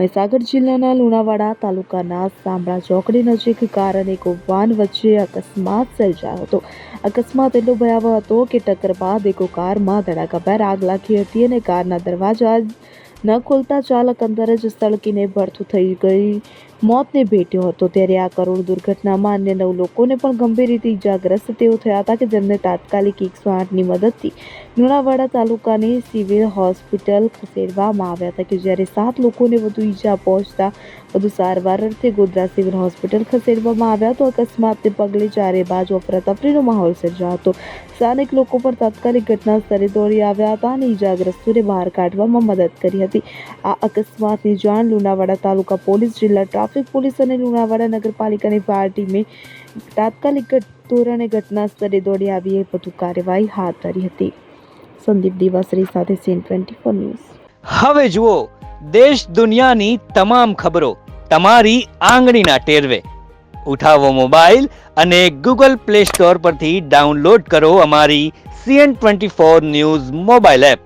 મહીસાગર જિલ્લાના લુણાવાડા તાલુકાના સાંભળા ચોકડી નજીક કાર અને એક વાન વચ્ચે અકસ્માત સર્જાયો હતો. અકસ્માત એટલો ભયાવહ હતો કે ટક્કર બાદ એક કારમાં ધડાકાભેર આગ લાગી હતી અને કારના દરવાજા ન ખોલતા ચાલક અંદર જ સળકીને ભડથું થઈ ગઈ. મોતને ભેટ્યો હતો ત્યારે આ કરુણ દુર્ઘટનામાં અન્ય નવ લોકોને પણ ગંભીર રીતે ઈજાગ્રસ્ત તેઓ થયા હતા કે જેમને તાત્કાલિક એકસો આઠની મદદથી લુણાવાડા તાલુકાની સિવિલ હોસ્પિટલ ખસેડવામાં આવ્યા હતા કે જ્યારે સાત લોકોને વધુ ઈજા પહોંચતા વધુ સારવાર અર્થે ગોધરા સિવિલ હોસ્પિટલ ખસેડવામાં આવ્યા તો અકસ્માતને પગલે ચારે બાજુ અફરાતફરીનો માહોલ સર્જાયો હતો. સ્થાનિક લોકો પણ તાત્કાલિક ઘટના સ્થળે દોડી આવ્યા હતા અને ઈજાગ્રસ્તોને બહાર કાઢવામાં મદદ કરી હતી. આ અકસ્માતની જાણ લુણાવાડા તાલુકા પોલીસ, જિલ્લા ટ્રાફિક પોલીસ અને લુણાવાડા નગરપાલિકાની ફાયર ટીમે તાત્કાલિક ધોરણે ઘટના સ્થળે દોડી આવી વધુ કાર્યવાહી હાથ ધરી હતી. સંદીપ દિવાસરી સાથે સીન ટ્વેન્ટી ફોર ન્યૂઝ. હવે જુઓ, દેશ દુનિયાની તમામ ખબરો તમારી આંગળીના ટેરવે. ઉઠાવો મોબાઈલ અને ગૂગલ પ્લે સ્ટોર પરથી ડાઉનલોડ કરો અમારી CN twenty four news mobile app.